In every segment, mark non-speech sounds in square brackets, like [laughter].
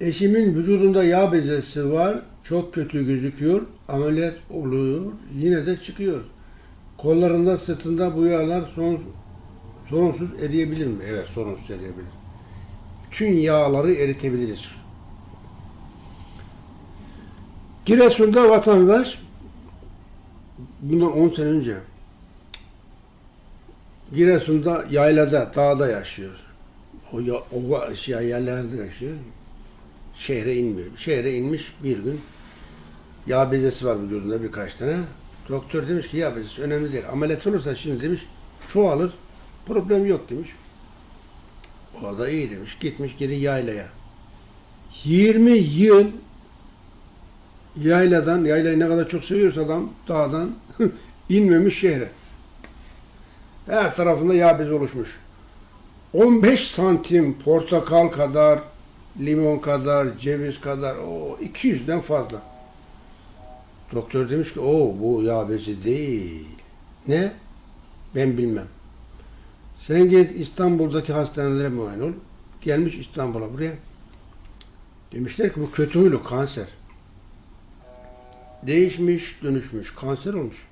Eşimin vücudunda yağ bezesi var. Çok kötü gözüküyor. Ameliyat oluyor. Yine de çıkıyor. Kollarında, sırtında bu yağlar son, sorunsuz eriyebilir mi? Evet, sorunsuz eriyebilir. Bütün yağları eritebiliriz. Giresun'da vatandaş bundan 10 sene önce Giresun'da yaylada, dağda yaşıyor. O, ya, o şey, yerlerde yaşıyor. Şehre inmiyor. Şehre inmiş bir gün yağ bezesi var vücudunda birkaç tane. Doktor demiş ki yağ bezesi önemli değil. Ameliyat olursa şimdi demiş çoğalır. Problem yok demiş. O da iyi demiş. Gitmiş geri yaylaya. 20 yıl yayladan, yaylayı ne kadar çok seviyorsa adam dağdan [laughs] inmemiş şehre. Her tarafında yağ bezi oluşmuş. 15 santim portakal kadar, limon kadar, ceviz kadar, o 200'den fazla. Doktor demiş ki, o bu yağ bezi değil. Ne? Ben bilmem. Sen git İstanbul'daki hastanelere muayene ol. Gelmiş İstanbul'a buraya. Demişler ki bu kötü huylu kanser. Değişmiş, dönüşmüş, kanser olmuş.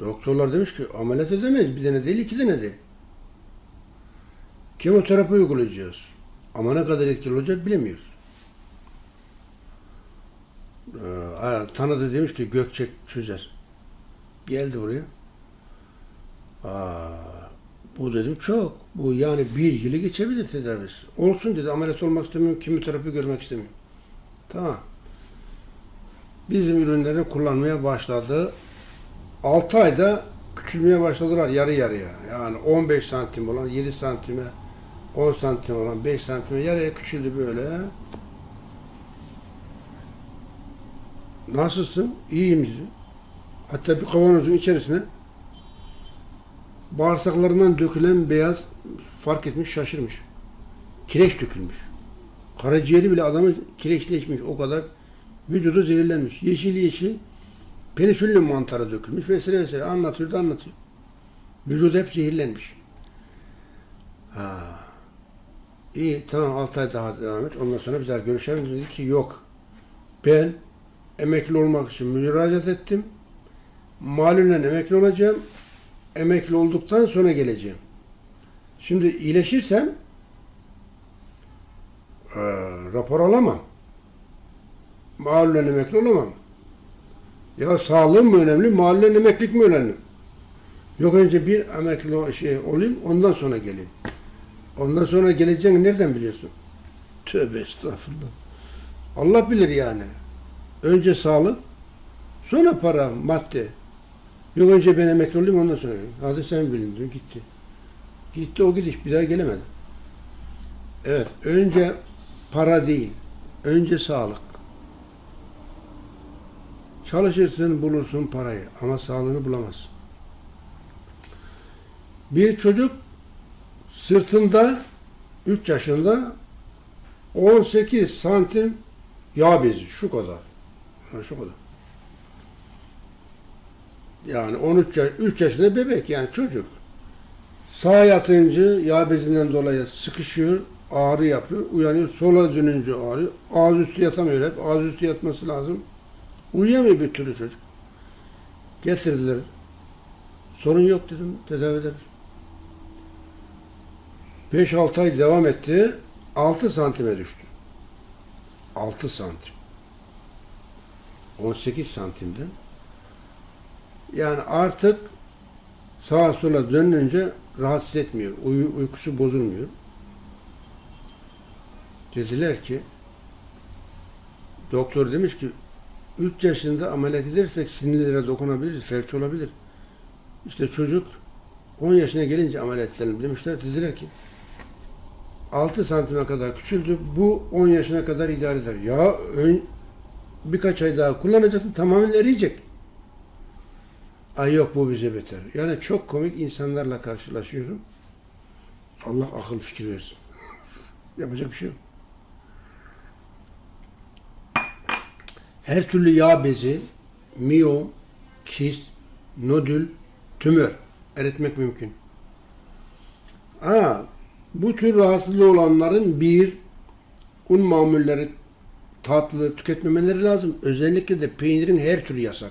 Doktorlar demiş ki ameliyat edemeyiz. Bir tane değil, iki tane değil. Kemoterapi uygulayacağız. Ama ne kadar etkili olacak bilemiyoruz. Ee, tanıdı demiş ki Gökçek çözer. Geldi buraya. Aa, bu dedim çok. Bu yani bir yılı geçebilir tedavisi. Olsun dedi. Ameliyat olmak istemiyorum. Kemoterapi görmek istemiyorum. Tamam. Bizim ürünleri kullanmaya başladı. 6 ayda küçülmeye başladılar yarı yarıya. Yani 15 santim olan 7 santime 10 santim olan 5 santime yarıya küçüldü böyle. Nasılsın? İyiyim misin? Hatta bir kavanozun içerisine bağırsaklarından dökülen beyaz fark etmiş, şaşırmış. Kireç dökülmüş. Karaciğeri bile adamın kireçleşmiş. O kadar vücudu zehirlenmiş. Yeşil yeşil penisilin mantarı dökülmüş vesaire vesaire anlatıyor da anlatıyor. Vücudu hep zehirlenmiş. Ha. İyi tamam 6 ay daha devam et. Ondan sonra bir daha görüşelim. Dedi ki yok. Ben emekli olmak için müracaat ettim. Malulen emekli olacağım. Emekli olduktan sonra geleceğim. Şimdi iyileşirsem e, rapor alamam. Malulen emekli olamam. Ya sağlığım mı önemli, mahallen emeklilik mi önemli? Yok önce bir emekli şey olayım, ondan sonra geleyim. Ondan sonra geleceğini nereden biliyorsun? Tövbe estağfurullah. Allah bilir yani. Önce sağlık, sonra para, madde. Yok önce ben emekli olayım ondan sonra. Hadi sen bilin diyor, gitti. Gitti o gidiş, bir daha gelemedi. Evet, önce para değil, önce sağlık. Çalışırsın bulursun parayı ama sağlığını bulamazsın. Bir çocuk sırtında 3 yaşında 18 santim yağ bezi şu kadar. Ha, şu kadar. Yani 13 yaş, 3 yaşında bebek yani çocuk. Sağ yatınca yağ bezinden dolayı sıkışıyor, ağrı yapıyor, uyanıyor. Sola dönünce ağrıyor. Ağız üstü yatamıyor hep. Ağız üstü yatması lazım. Uyuyamıyor bir türlü çocuk. Getirdiler. Sorun yok dedim. Tedavi ederiz. 5-6 ay devam etti. 6 santime düştü. 6 santim. 18 santimden. Yani artık sağa sola dönünce rahatsız etmiyor. Uy uykusu bozulmuyor. Dediler ki doktor demiş ki 3 yaşında ameliyat edersek sinirlere dokunabiliriz, felç olabilir. İşte çocuk 10 yaşına gelince ameliyat edelim demişler. Dediler ki 6 santime kadar küçüldü. Bu 10 yaşına kadar idare eder. Ya ön, birkaç ay daha kullanacaksın tamamen eriyecek. Ay yok bu bize beter. Yani çok komik insanlarla karşılaşıyorum. Allah akıl fikir versin. [laughs] Yapacak bir şey yok. her türlü yağ bezi, miyom, kist, nodül, tümör eritmek mümkün. Ha, bu tür rahatsızlığı olanların bir un mamulleri tatlı tüketmemeleri lazım. Özellikle de peynirin her türü yasak.